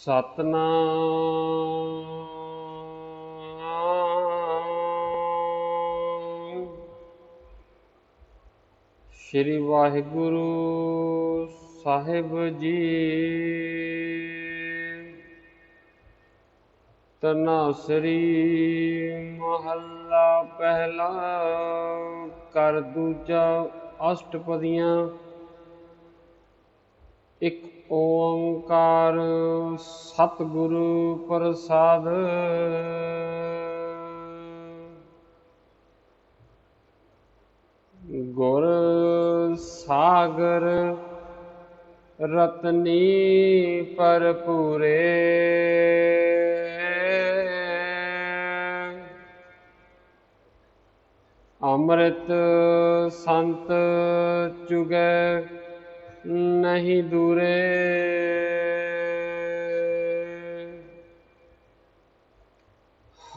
ਸਤਨਾਮ। ਸ੍ਰੀ ਵਾਹਿਗੁਰੂ ਸਾਹਿਬ ਜੀ। ਤਨਾਸਰੀ ਮਹੱਲਾ ਪਹਿਲਾ ਕਰ ਦੂਜਾ ਅਸ਼ਟਪਦੀਆਂ। ਇੱਕ ਓੰਕਾਰ ਸਤਿਗੁਰੂ ਪ੍ਰਸਾਦ। ਗੁਰ ਸਾਗਰ ਰਤਨੀ ਭਰਪੂਰੇ। ਅੰਮ੍ਰਿਤ ਸੰਤ ਚੁਗੈ ਨਹੀਂ ਦੂਰੇ।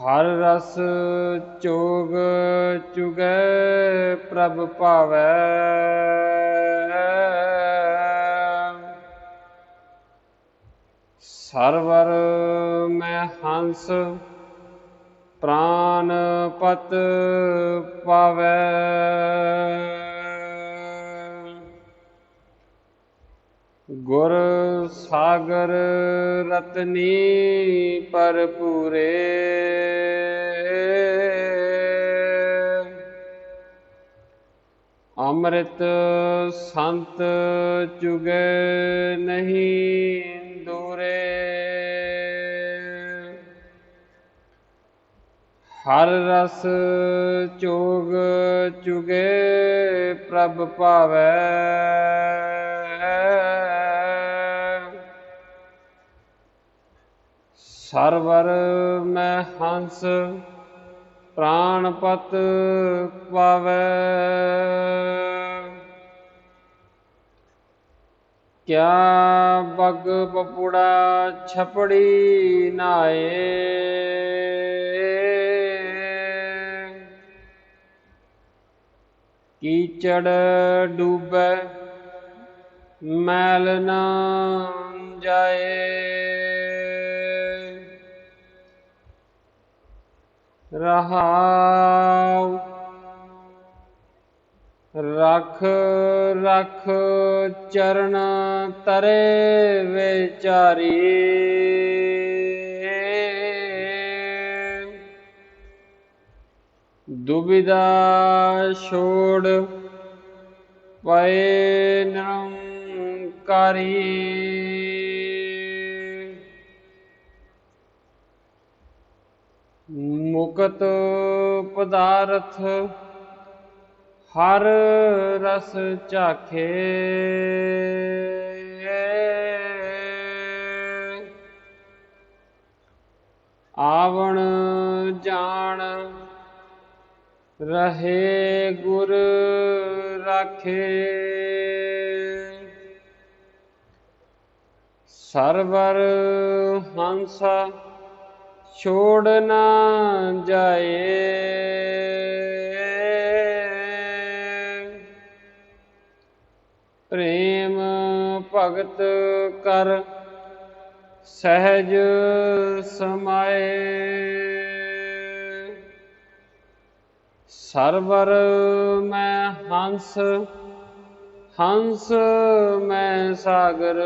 ਹਰ ਰਸ ਚੋਗ ਚੁਗੈ ਪ੍ਰਭ ਭਾਵੈ। ਸਰਵਰ ਮੈਂ ਹੰਸ ਪ੍ਰਾਨ ਪਤ ਪਾਵੈ। ਗੁਰ ਸਾਗਰ ਰਤਨੀ ਭਰਪੂਰੇ। ਅੰਮ੍ਰਿਤ ਸੰਤ ਚੁਗ ਨਹੀਂ ਦੂਰੇ। ਹਰ ਰਸ ਚੋਗ ਚੁਗੇ ਪ੍ਰਭ ਭਾਵੈ। ਸਰਵਰ ਮੈਂ ਹੰਸ ਪ੍ਰਾਣਪਤ ਪਾਵੈ। ਕਿਆ ਬਗ ਪਪੁੜਾ ਛਪੜੀ ਨਾਏ? ਕੀਚੜ ਡੂਬੈ ਮੈਲ ਨਾ ਜਾਏ। ਰਹਾਉ ਰਖ ਰਖ ਚਰਨ ਤਰੇ ਵਿਚਾਰੀ। ਦੁਬਿਦਾ ਛੋੜ ਪਏ ਕਰੀ। ਮੁਕਤ ਪਦਾਰਥ ਹਰ ਰਸ ਚਾਖੇ। ਆਵਣ ਜਾਣ ਰਹੇ ਗੁਰ ਰਾਖੇ। ਸਰਵਰ ਹੰਸ ਛੋੜ ਨਾ ਜਾਏ। ਪ੍ਰੇਮ ਭਗਤ ਕਰ ਸਹਿਜ ਸਮਾਏ। ਸਰਵਰ ਮੈਂ ਹੰਸ ਹੰਸ ਮੈਂ ਸਾਗਰ।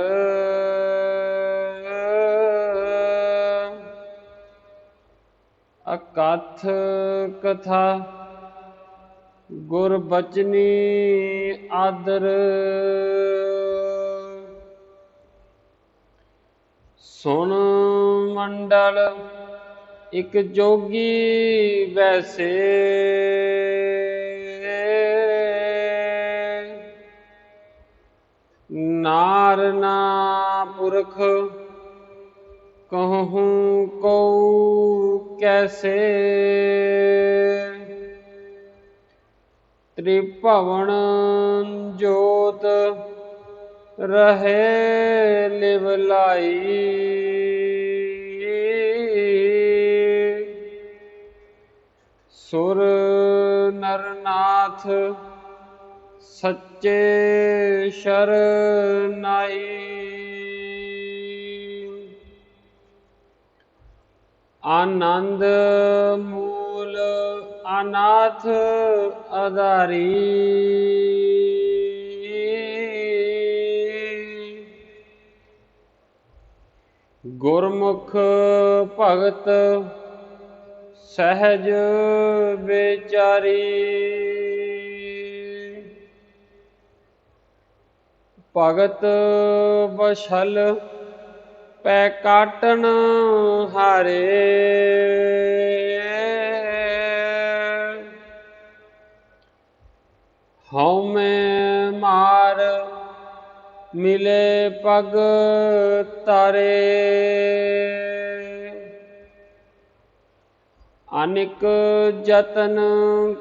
ਅਕਥ ਕਥਾ ਗੁਰ ਬਚਨੀ ਆਦਰ। ਸੁਣ ਮੰਡਲ ਇਕ ਜੋਗੀ ਵੈਸੇ। ਨਾਰ ਪੁਰਖ ਕਹੂੰ ਕਉ ਕੈਸੇ? ਤ੍ਰਿਭਵਨ ਜੋਤ ਰਹੇ ਲਿਵ ਲਾਈ। ਸੁਰ ਨਰਨਾਥ ਸੱਚੇ ਸ਼ਰਨਾਈ। ਆਨੰਦ ਮੂਲ ਅਨਾਥ ਅਧਾਰੀ। ਗੁਰਮੁਖ ਭਗਤ ਸਹਿਜ ਵਿਚਾਰੀ ਭਗਤ ਬਛਲ ਪੈ ਕਾਟਣ ਹਾਰੇ। ਹਉਮੈ ਮਾਰ ਮਿਲੇ ਪਗ ਤਾਰੇ। ਅਨਿਕ ਯਤਨ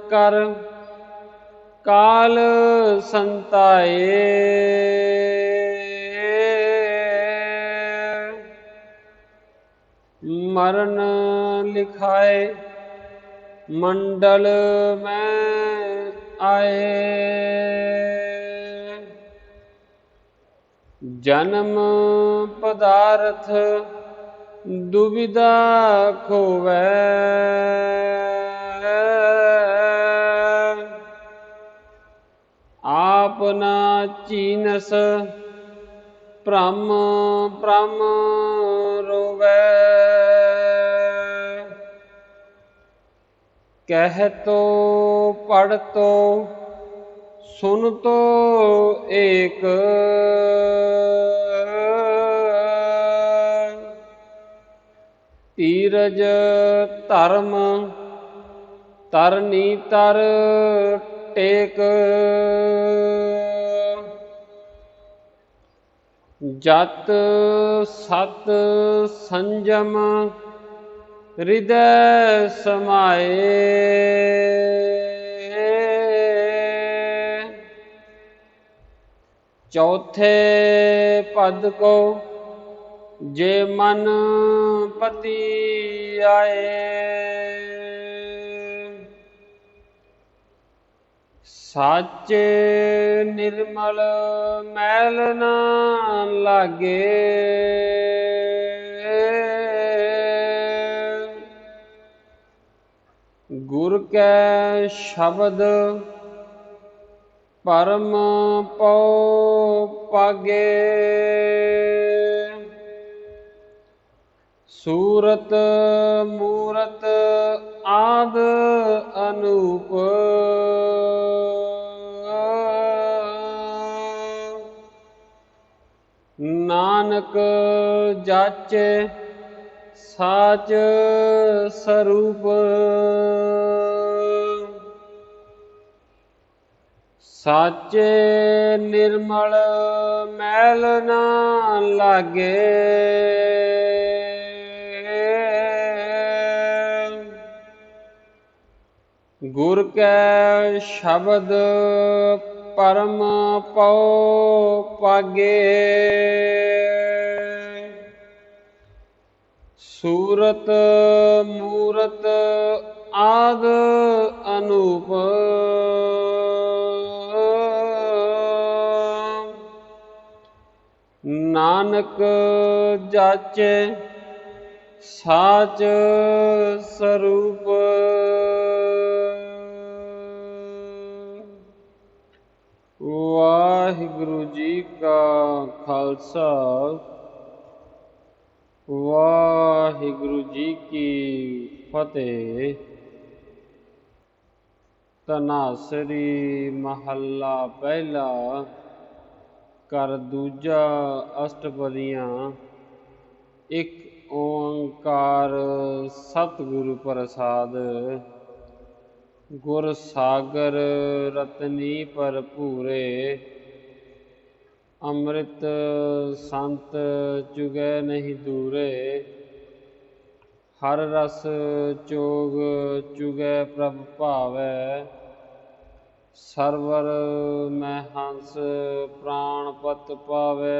ਕਰ ਕਾਲ ਸੰਤਾਏ। ਮਰਨ ਲਿਖਾਏ ਮੰਡਲ ਮੈਂ ਆਏ। ਜਨਮ ਪਦਾਰਥ ਦੁਬਿਧਾ ਖੋਵੈ। ਆਪ ਨਾ ਚੀਨਸ, ਭ੍ਰਮ ਭ੍ਰਮ ਰੋਵੈ। ਕਹਿ ਤੋ ਪੜ ਤੋ ਸੁਨ ਏਕ। ਧੀਰਜ ਧਰਮ, ਤਰਨੀ ਤਰ ਟੇਕ। ਜਤ ਸਤ ਸੰਜਮ ਹਿਰਦੈ ਸਮਾਏ। ਚੌਥੇ ਪਦ ਕੋ ਜੇ ਮਨ ਪਤੀ ਆਏ। ਸੱਚ ਨਿਰਮਲ ਮੈਲ ਨਾ ਲਾਗੇ। ਗੁਰ ਕੈ ਸ਼ਬਦ ਪਰਮ ਪਉ ਪਾਗੇ। ਸੂਰਤ ਮੂਰਤ ਆਦ ਅਨੂਪ। ਨਾਨਕ ਜਾਚੇ ਸਾਚ ਸਰੂਪ। ਸਾਚੇ ਨਿਰਮਲ ਮੈਲ ਨਾ ਲਾਗੇ। ਗੁਰ ਕੈ ਸ਼ਬਦ ਪਰਮ ਪਉ ਪਾਗੇ। ਸੂਰਤ ਮੂਰਤ ਆਦ ਅਨੂਪ। ਨਾਨਕ ਜਾਚੇ ਸਾਚ ਸਰੂਪ। ਵਾਹਿਗੁਰੂ ਜੀ ਕਾ ਖਾਲਸਾ। ਵਾਹਿਗੁਰੂ ਜੀ ਕੀ ਫਤਿਹ। ਤਨਾਸਰੀ ਮਹੱਲਾ ਪਹਿਲਾ ਕਰ ਦੂਜਾ ਅਸ਼ਟਪਦੀਆਂ। ਇੱਕ ਓੰਕਾਰ ਸਤਿਗੁਰੂ ਪ੍ਰਸਾਦ। ਗੁਰ ਸਾਗਰ ਰਤਨੀ ਭਰਪੂਰੇ। ਅੰਮ੍ਰਿਤ ਸੰਤ ਚੁਗੈ ਨਹੀਂ ਦੂਰੇ, ਹਰ ਰਸ ਚੋਗ ਚੁਗੈ ਪ੍ਰਭ ਭਾਵੈ, ਸਰਵਰ ਮੈਂ ਹੰਸ ਪ੍ਰਾਣਪਤ ਪਾਵੇ।